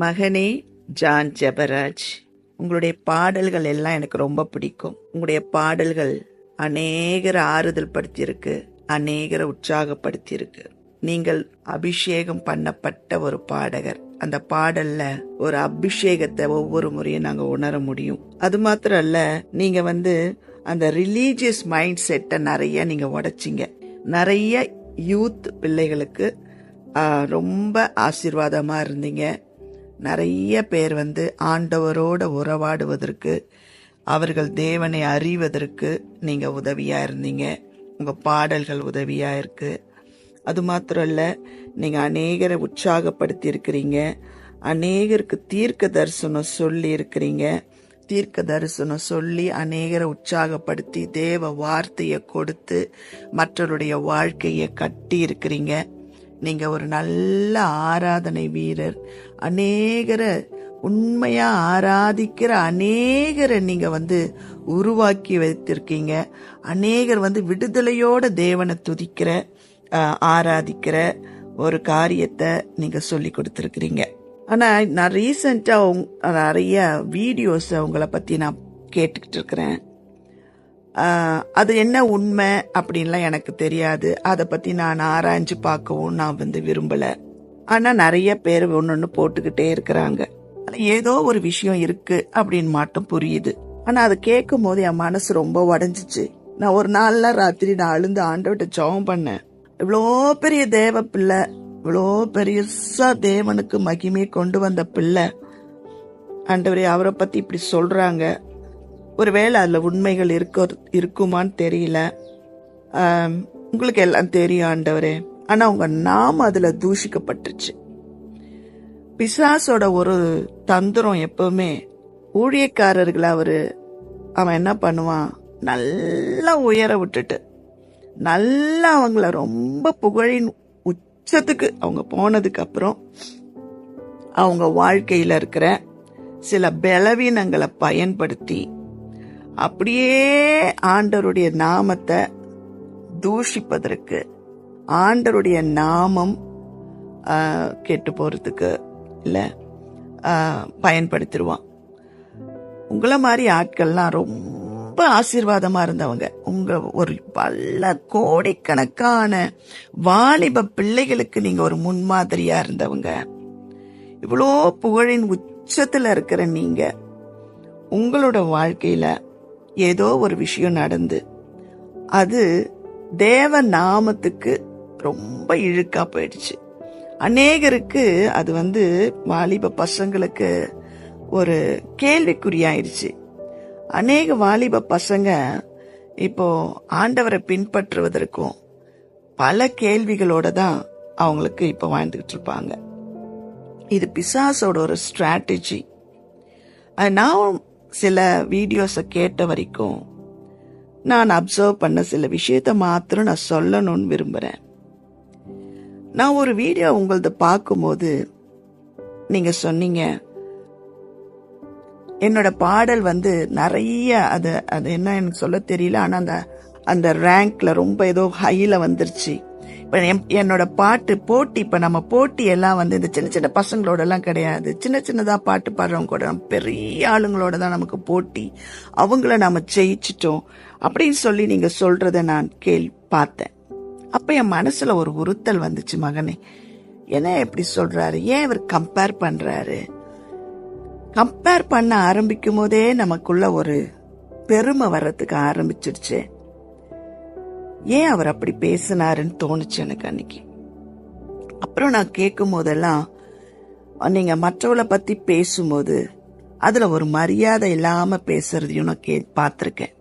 மகனே ஜான் ஜெபராஜ் உங்களுடைய பாடல்கள் எல்லாம் எனக்கு ரொம்ப பிடிக்கும். உங்களுடைய பாடல்கள் அநேகரை ஆறுதல் படுத்தியிருக்கு அநேகரை உற்சாகப்படுத்தியிருக்கு. நீங்கள் அபிஷேகம் பண்ணப்பட்ட ஒரு பாடகர். அந்த பாடல்ல ஒரு அபிஷேகத்தை ஒவ்வொரு முறையும் நாங்க உணர முடியும். அது மாத்திரம் அல்ல நீங்க வந்து அந்த ரிலீஜியஸ் மைண்ட் செட்டை நிறைய நீங்க உடைச்சிங்க. நிறைய யூத் பிள்ளைகளுக்கு ரொம்ப ஆசீர்வாதமா இருந்தீங்க. நிறைய பேர் வந்து ஆண்டவரோட உறவாடுவதற்கு அவர்கள் தேவனை அறிவதற்கு நீங்கள் உதவியாக இருந்தீங்க. உங்கள் பாடல்கள் உதவியாக இருக்கு. அது மாத்திரம் இல்லை நீங்கள் அநேகரை உற்சாகப்படுத்தி இருக்கிறீங்க. அநேகருக்கு தீர்க்க தரிசனம் சொல்லி இருக்கிறீங்க. தீர்க்க தரிசனம் சொல்லி அநேகரை உற்சாகப்படுத்தி தேவ வார்த்தையை கொடுத்து மற்றவருடைய வாழ்க்கையை கட்டி இருக்கிறீங்க. நீங்க ஒரு நல்ல ஆராதனை வீரர். அநேகரை உண்மையா ஆராதிக்கிற அநேகரை நீங்க வந்து உருவாக்கி வைத்திருக்கீங்க. அநேகர் வந்து விடுதலையோட தேவனை துதிக்கிற ஆராதிக்கிற ஒரு காரியத்தை நீங்க சொல்லி கொடுத்துருக்கிறீங்க. ஆனா நான் ரீசெண்டா நிறைய வீடியோஸ் உங்களை பத்தி நான் கேட்டுக்கிட்டு இருக்கிறேன். அது என்ன உண்மை அப்படின்லாம் எனக்கு தெரியாது. அதை பற்றி நான் ஆராய்ஞ்சு பார்க்கவும் நான் வந்து விரும்பலை. ஆனால் நிறைய பேர் ஒன்று ஒன்று போட்டுக்கிட்டே இருக்கிறாங்க. ஏதோ ஒரு விஷயம் இருக்கு அப்படின்னு மட்டும் புரியுது. ஆனால் அதை கேட்கும் போது என் மனசு ரொம்ப உடஞ்சிச்சு. நான் ஒரு நாள்ல ராத்திரி நான் அழுந்து ஆண்டவட்ட ஜபம் பண்ணேன். இவ்வளோ பெரிய தேவ பிள்ளை இவ்வளோ பெருசா தேவனுக்கு மகிமையை கொண்டு வந்த பிள்ளை. ஆண்டவரே அவரை பற்றி இப்படி சொல்கிறாங்க ஒருவேளை அதில் உண்மைகள் இருக்க இருக்குமான்னு தெரியல. உங்களுக்கு எல்லாம் தெரியும் ஆண்டவரே. ஆனால் உங்கள் நாம அதில் தூஷிக்கப்பட்டுச்சு. பிசாசோட ஒரு தந்திரம் எப்பவுமே ஊழியக்காரர்களை அவர் அவன் என்ன பண்ணுவான்? நல்லா உயர விட்டுட்டு நல்லா அவங்கள ரொம்ப புகழின் உச்சத்துக்கு அவங்க போனதுக்கு அப்புறம் அவங்க வாழ்க்கையில் இருக்கிற சில பலவீனங்களை பயன்படுத்தி அப்படியே ஆண்டருடைய நாமத்தை தூஷிப்பதற்கு ஆண்டவருடைய நாமம் கெட்டு போகிறதுக்கு இல்லை பயன்படுத்திடுவான். உங்களை மாதிரி ஆட்கள்லாம் ரொம்ப ஆசீர்வாதமாக இருந்தவங்க. உங்கள் ஒரு பல கோடிக்கணக்கான வாலிப பிள்ளைகளுக்கு நீங்கள் ஒரு முன்மாதிரியாக இருந்தவங்க. இவ்வளோ புகழின் உச்சத்தில் இருக்கிற நீங்கள் உங்களோட வாழ்க்கையில் ஏதோ ஒரு விஷயம் நடந்து அது தேவ நாமத்துக்கு ரொம்ப இழுக்கா போயிடுச்சு. அநேகருக்கு அது வந்து வாலிப பசங்களுக்கு ஒரு கேள்விக்குறியாயிருச்சு. அநேக வாலிப பசங்க இப்போ ஆண்டவரை பின்பற்றுவதற்கும் பல கேள்விகளோட தான் அவங்களுக்கு இப்போ வாழ்ந்துகிட்டு இருப்பாங்க இது பிசாசோட ஒரு ஸ்ட்ராட்டஜி நான் சில வீடியோஸை கேட்ட வரைக்கும் நான் அப்சர்வ் பண்ண சில விஷயத்த மாத்திரம் நான் சொல்லணும்னு விரும்புகிறேன் நான் ஒரு வீடியோ உங்களது பார்க்கும்போது நீங்கள் சொன்னீங்க என்னோட பாடல் வந்து நிறைய அது அது என்ன எனக்கு சொல்ல தெரியல ஆனால் அந்த அந்த ரேங்க்ல ரொம்ப ஏதோ ஹையில் வந்துருச்சு. இப்போ என்- என்னோட பாட்டு போட்டி இப்ப நம்ம போட்டி எல்லாம் வந்து இந்த சின்ன சின்ன பசங்களோட எல்லாம் கிடையாது. சின்ன சின்னதா பாட்டு பாடுறவங்க கூட பெரிய ஆளுங்களோட தான் நமக்கு போட்டி. அவங்கள நாம ஜெயிச்சிட்டோம். அப்படின்னு சொல்லி நீங்க சொல்றத நான் கேள் பார்த்தேன். அப்ப என் மனசுல ஒரு உறுத்தல் வந்துச்சு மகனே. என்ன எப்படி சொல்றாரு? ஏன் இவர் கம்பேர் பண்றாரு? கம்பேர் பண்ண ஆரம்பிக்கும் போதே நமக்குள்ள ஒரு பெருமை வர்றதுக்கு ஆரம்பிச்சிடுச்சு. ஏன் அவர் அப்படி பேசினாருன்னு தோணுச்சு எனக்கு அன்னைக்கு. அப்புறம் நான் கேட்கும் போதெல்லாம் நீங்க மற்றவளை பத்தி பேசும்போது அதுல ஒரு மரியாதை இல்லாம பேசுறதையும் நான் கே பார்த்துருக்கேன்.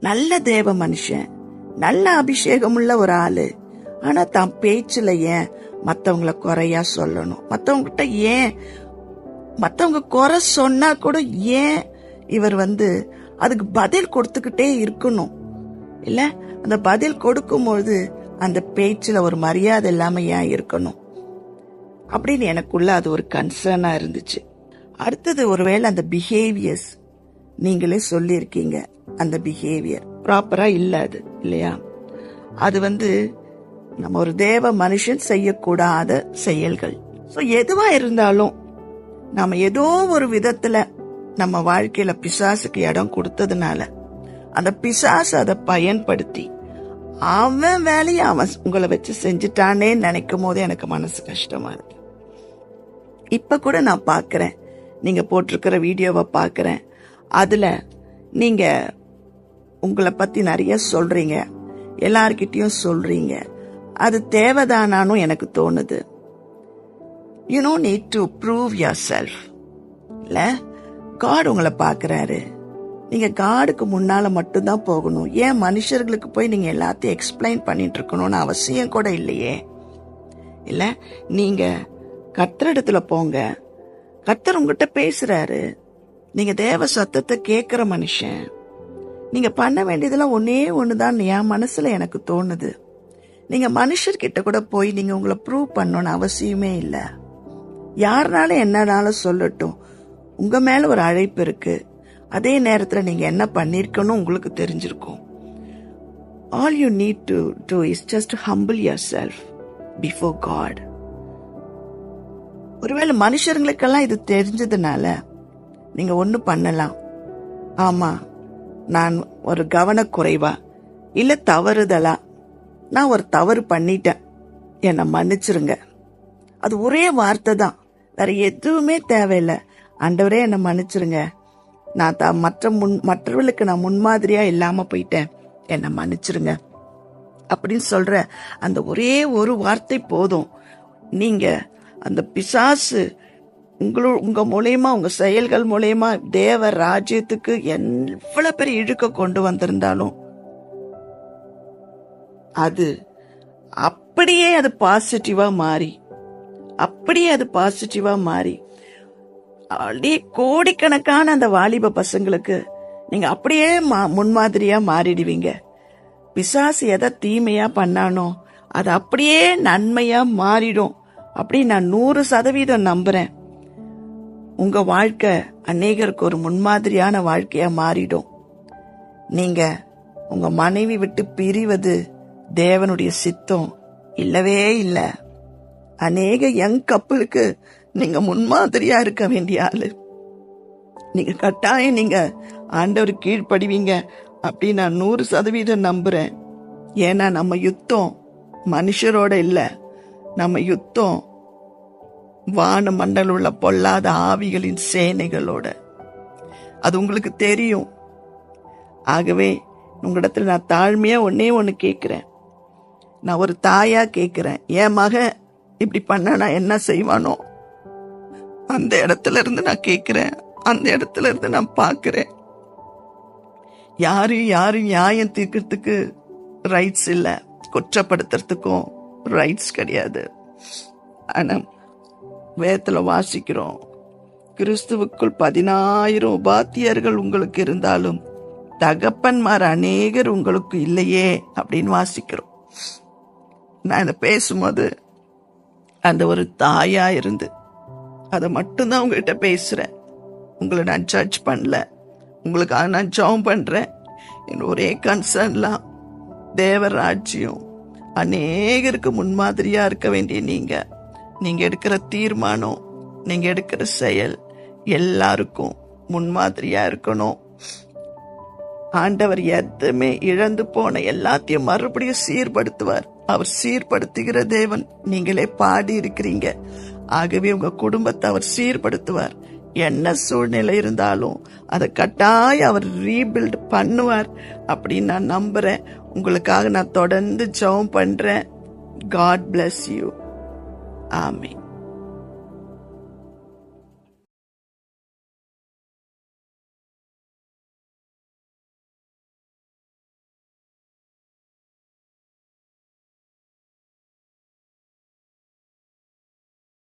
நல்ல தேவ மனுஷன் நல்ல அபிஷேகம் உள்ள ஒரு ஆளு. ஆனா தான் பேச்சுல ஏன் மத்தவங்கள குறையா சொல்லணும்? மத்தவங்கிட்ட ஏன் மத்தவங்க குறை சொன்னா கூட ஏன் இவர் வந்து அதுக்கு பதில் கொடுத்துக்கிட்டே இருக்கணும்? இல்ல அந்த பதில் கொடுக்கும்போது அந்த பேச்சுல ஒரு மரியாதை இல்லாம ஏன் இருக்கணும்? அப்படின்னு எனக்குள்ள அது ஒரு கன்சர்னா இருந்துச்சு. அடுத்தது ஒருவேளை அந்த பிஹேவியர்ஸ் நீங்களே சொல்லியிருக்கீங்க அந்த பிஹேவியர் ப்ராப்பரா இல்ல அது இல்லையா? அது வந்து நம்ம ஒரு தேவ மனுஷன் செய்யக்கூடாத செயல்கள். ஸோ எதுவா இருந்தாலும் நம்ம ஏதோ ஒரு விதத்துல நம்ம வாழ்க்கையில பிசாசுக்கு இடம் கொடுத்ததுனால அந்த பிசாசு அதை பயன்படுத்தி அவன் வேலையை அவன் உங்களை வச்சு செஞ்சுட்டானே நினைக்கும் போது எனக்கு மனசு கஷ்டமா இருக்கு. இப்ப கூட நான் பார்க்குறேன் நீங்க போட்டிருக்கிற வீடியோவை பார்க்குறேன் அதுல நீங்க உங்களை பத்தி நிறைய சொல்றீங்க. எல்லார்கிட்டயும் சொல்றீங்க. அது தேவைதானானும் எனக்கு தோணுது. You know need to prove yourself இல்ல? காட் உங்களை பார்க்குறாரு நீங்க காடுக்கு முன்னால மட்டும்தான் போகணும். ஏன் மனுஷர்களுக்கு போய் நீங்க எல்லாத்தையும் எக்ஸ்பிளைன் பண்ணிட்டு இருக்கணும்னு அவசியம் கூட இல்லையே. இல்ல? நீங்க கர்த்தரிடத்துல போங்க. கத்தர் உங்ககிட்ட பேசுறாரு. நீங்க தேவ சத்தத்தை கேட்கிற மனுஷன். நீங்க பண்ண வேண்டியதெல்லாம் ஒன்னே ஒண்ணுதான் என் மனசுல எனக்கு தோணுது. நீங்க மனுஷர்கிட்ட கூட போய் நீங்க உங்களை ப்ரூவ் பண்ணணும்னு அவசியமே இல்லை. யாருனாலும் என்னனாலும் சொல்லட்டும். உங்க மேல ஒரு அழைப்பு இருக்கு. அதே நேரத்தில் நீங்கள் என்ன பண்ணியிருக்கணும் உங்களுக்கு தெரிஞ்சிருக்கும். All you need to do is just humble yourself before God ஒருவேளை மனுஷர்களுக்கெல்லாம் இது தெரிஞ்சதுனால நீங்கள் ஒன்று பண்ணலாம். ஆமாம் நான் ஒரு கவனக்குறைவா இல்லை தவறுதலா? நான் ஒரு தவறு பண்ணிட்டேன். என்னை மன்னிச்சிருங்க. அது ஒரே வார்த்தை தான். வேற எதுவுமே தேவையில்லை. ஆண்டவரே என்னை மன்னிச்சிருங்க. நான் தான் மற்ற முன் மற்றவர்களுக்கு நான் முன்மாதிரியா இல்லாம போயிட்டேன். என்னை மன்னிச்சிருங்க. அப்படின்னு சொல்ற அந்த ஒரே ஒரு வார்த்தை போதும். நீங்க அந்த பிசாசு உங்களோ உங்க மூலயமா உங்க செயல்கள் மூலயமா தேவ ராஜ்யத்துக்கு எவ்வளவு பெரிய இழுக்க கொண்டு வந்திருந்தாலும் அது அப்படியே அது பாசிட்டிவா மாறி அப்படியே அது பாசிட்டிவா மாறி அப்படியே கோடிக்கணக்கான அந்த வாலிப பசங்களுக்கு நீங்க அப்படியே மா- முன்மாதிரியா மாறிடுவீங்க. பிசாசு எதை தீமையா பண்ணானோ அது அப்படியே நன்மையா மாறிடும். அப்படி நான் நூறு சதவீதம் நம்புறேன். உங்க வாழ்க்கை அநேகருக்கு ஒரு முன்மாதிரியான வாழ்க்கையா மாறிடும். நீங்க உங்க மனைவி விட்டு பிரிவது தேவனுடைய சித்தம் இல்லவே இல்லை. அநேக யங் கப்பலுக்கு நீங்க முன்மாதிரியா இருக்க வேண்டிய ஆளு. நீங்க கட்டாயம் நீங்க ஆண்டவர் கீழ்ப்படுவீங்க அப்படின்னு நான் நூறு சதவீதம் நம்புறேன். ஏன்னா நம்ம யுத்தம் மனுஷரோட இல்லை. நம்ம யுத்தம் வான மண்டல உள்ள பொல்லாத ஆவிகளின் சேனைகளோட. அது உங்களுக்கு தெரியும். ஆகவே உங்களிடத்துல நான் தாழ்மையா ஒன்னே ஒன்று கேட்குறேன் நான் ஒரு தாயா கேட்குறேன் என் மகன் இப்படி பண்ண நான் என்ன செய்வானோ? அந்த இடத்துல இருந்து நான் கேட்கிறேன். அந்த இடத்துல இருந்து நான் பார்க்குறேன். யாரும் யாரும் நியாயம் தீர்க்கறதுக்கு ரைட்ஸ் இல்லை. குற்றப்படுத்துறதுக்கும் ரைட்ஸ் கிடையாது. ஆனால் வேதத்தில் வாசிக்கிறோம். கிறிஸ்துவுக்குள் பதினாயிரம் உபாத்தியர்கள் உங்களுக்கு இருந்தாலும் தகப்பன்மார் அநேகர் உங்களுக்கு இல்லையே அப்படின்னு வாசிக்கிறோம். நான் இதை பேசும்போது அந்த ஒரு தாயா இருந்து அதை மட்டும்தான் உங்ககிட்ட பேசுகிறேன் உங்களை நான் ஜட்ஜ் பண்ணல. உங்களுக்காக நான் ஜெபம் பண்ணுறேன் என் ஒரே கன்சர்ன்லாம் தேவராஜ்யம். அநேகருக்கு முன்மாதிரியாக இருக்க வேண்டிய நீங்கள் நீங்கள் எடுக்கிற தீர்மானம் நீங்கள் எடுக்கிற செயல் எல்லாருக்கும் முன்மாதிரியாக இருக்கணும். ஆண்டவர் எதுவுமே இழந்து போன எல்லாத்தையும் மறுபடியும் சீர்படுத்துவார். அவர் சீர்படுத்துகிற தேவன். நீங்களே பாடி இருக்கிறீங்க ஆகவே உங்க குடும்பத்தை அவர் சீர்படுத்துவார். என்ன சூழ்நிலை இருந்தாலும் அதை கட்டாயம் அவர் ரீபில்ட் பண்ணுவார். அப்படின்னு நான் நம்புறேன். உங்களுக்காக நான் தொடர்ந்து ஜெபம் பண்றேன். காட் பிளஸ் யூ ஆமீன்